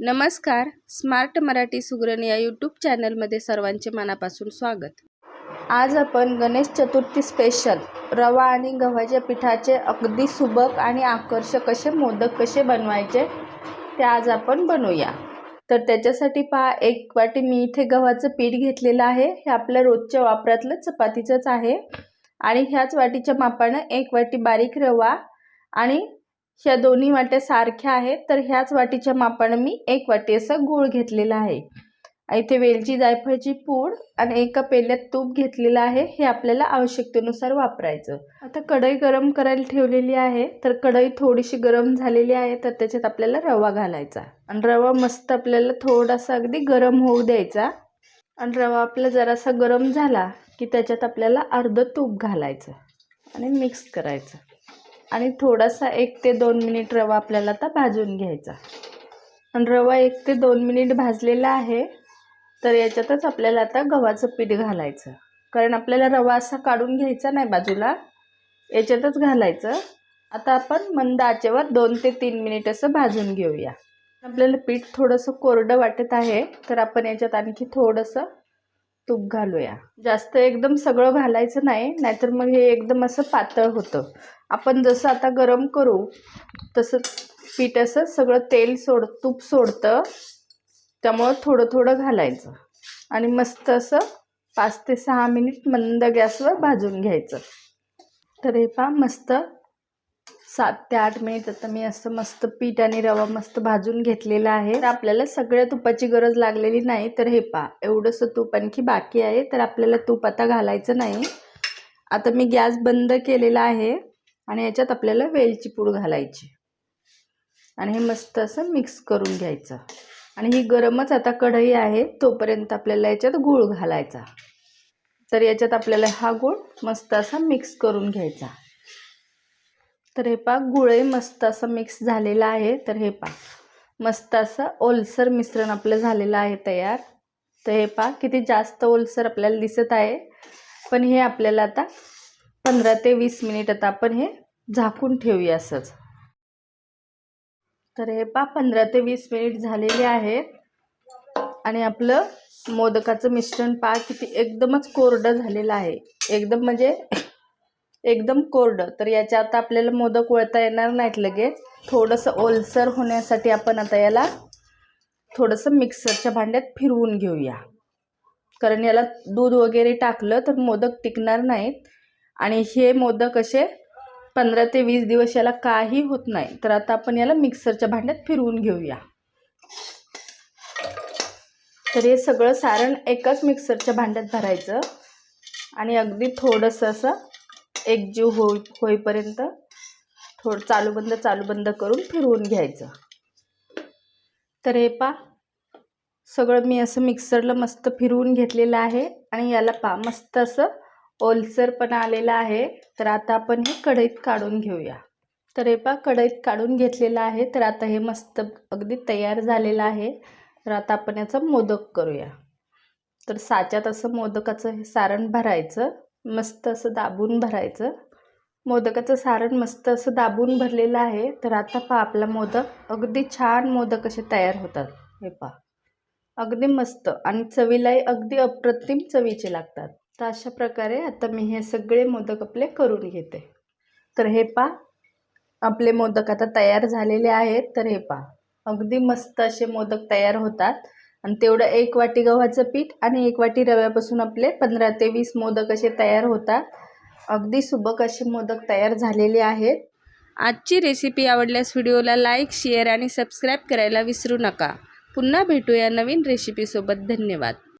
नमस्कार स्मार्ट मराठी सुगरण या यूट्यूब चॅनलमध्ये सर्वांचे मनापासून स्वागत. आज आपण गणेश चतुर्थी स्पेशल रवा आणि गव्हाच्या पिठाचे अगदी सुबक आणि आकर्षक असे मोदक कसे बनवायचे ते आज आपण बनवूया. तर त्याच्यासाठी पहा एक वाटी मी इथे गव्हाचं पीठ घेतलेलं आहे. हे आपल्या रोजच्या वापरातलं चपातीचंच आहे. आणि ह्याच वाटीच्या मापानं एक वाटी बारीक रवा आणि ह्या दोन्ही वाट्या सारख्या आहेत तर ह्याच वाटीच्या मापानं मी एक वाटी असं गूळ घेतलेला आहे. इथे वेलची जायफळची पूड आणि एका पेल्यात तूप घेतलेलं आहे हे आपल्याला आवश्यकतेनुसार वापरायचं. आता कढई गरम करायला ठेवलेली आहे तर कढई थोडीशी गरम झालेली आहे तर त्याच्यात आपल्याला रवा घालायचा. आणि रवा मस्त आपल्याला थोडासा अगदी गरम होऊ द्यायचा. आणि रवा आपला जरासा गरम झाला की त्याच्यात आपल्याला अर्धं तूप घालायचं आणि मिक्स करायचं. आणि थोडासा एक ते दोन मिनिट रवा आपल्याला आता भाजून घ्यायचा. आणि रवा एक ते दोन मिनिट भाजलेला आहे तर याच्यातच आपल्याला आता गव्हाचं पीठ घालायचं. कारण आपल्याला रवा असा काढून घ्यायचा नाही बाजूला याच्यातच घालायचं. आता आपण मंद आचेवर दोन ते तीन मिनिट असं भाजून घेऊया. आपल्याला पीठ थोडंसं कोरडं वाटत आहे तर आपण याच्यात आणखी थोडंसं तूप घालूया. जास्त एकदम सगळं घालायचं नाही नाहीतर मग हे एकदम असं पातळ होतं. आपण जसं आता गरम करू तसं पीठ असं सगळं तेल सोड तूप सोडतं. त्यामुळं थोडं थोडं घालायचं. आणि मस्त असं पाच ते सहा मिनिट मंद गॅसवर भाजून घ्यायचं. तर हे पहा मस्त सात ते आठ मिनिट आता मी असं मस्त पीठ आणि रवा मस्त भाजून घेतलेला आहे. तर आपल्याला सगळ्या तुपाची गरज लागलेली नाही तर हे पहा एवढंसं तूप आणखी बाकी आहे तर आपल्याला तूप आता घालायचं नाही. आता मी गॅस बंद केलेला आहे आणि याच्यात आपल्याला वेलची पूड घालायची. आणि हे मस्त असं मिक्स करून घ्यायचं. आणि ही गरमच आता कढई आहे तोपर्यंत आपल्याला याच्यात गूळ घालायचा. तर याच्यात आपल्याला हा गूळ मस्त असा मिक्स करून घ्यायचा. तर हे पा गुळे मस्त असं मिक्स झालेलं आहे. तर हे पा मस्त असं ओलसर मिश्रण आपलं झालेलं आहे तयार. तर हे पा किती जास्त ओलसर आपल्याला दिसत आहे. पण हे आपल्याला आता पंधरा ते वीस मिनिट आता आपण हे झाकून ठेवूया असंच. तर हे पा पंधरा ते वीस मिनिट झालेले आहेत. आणि आपलं मोदकाचं मिश्रण पा किती एकदमच कोरडं झालेलं आहे. एकदम म्हणजे एकदम कोरडं. तर याच्या आता आपल्याला मोदक वळता येणार नाहीत लगेच. थोडंसं ओलसर होण्यासाठी आपण आता याला थोडंसं मिक्सरच्या भांड्यात फिरवून घेऊया. कारण याला दूध वगैरे टाकलं तर मोदक टिकणार नाहीत. आणि हे मोदक असे पंधरा ते वीस दिवस याला काही होत नाही. तर आता आपण याला मिक्सरच्या भांड्यात फिरवून घेऊया. तर हे सगळं सारण एकाच मिक्सरच्या भांड्यात भरायचं. आणि अगदी थोडंसं असं एकजीव हो होईपर्यंत थोडं चालूबंद चालूबंद करून फिरवून घ्यायचं. तर हे पा सगळं मी असं मिक्सरला मस्त फिरवून घेतलेलं आहे आणि याला पा मस्त असं ओलसरपणा आलेला आहे. तर आता आपण हे कढईत काढून घेऊया. तर हे पा कढईत काढून घेतलेलं आहे. तर आता हे मस्त अगदी तयार झालेलं आहे. तर आता आपण याचा मोदक करूया. तर साच्यात असं मोदकाचं हे सारण भरायचं. मस्त असं दाबून भरायचं. मोदकाचं सारण मस्त असं दाबून भरलेलं आहे. तर आता पहा आपला मोदक अगदी छान मोदक असे तयार होतात. हे पहा. अगदी मस्त आणि चवीलाही अगदी अप्रतिम चवीचे लागतात. तर अशा प्रकारे आता मी हे सगळे मोदक आपले करून घेते. तर हे पा आपले मोदक आता तयार झालेले आहेत. तर हे पा अगदी मस्त असे मोदक तयार होतात. आणि तेवढं एक वाटी गव्हाचं पीठ आणि एक वाटी रव्यापासून आपले पंधरा ते वीस मोदक असे तयार होतात. अगदी सुबक असे मोदक तयार झालेले आहेत. आजची रेसिपी आवडल्यास व्हिडिओला लाईक शेअर आणि सबस्क्राईब करायला विसरू नका. पुन्हा भेटूया नवीन रेसिपीसोबत धन्यवाद.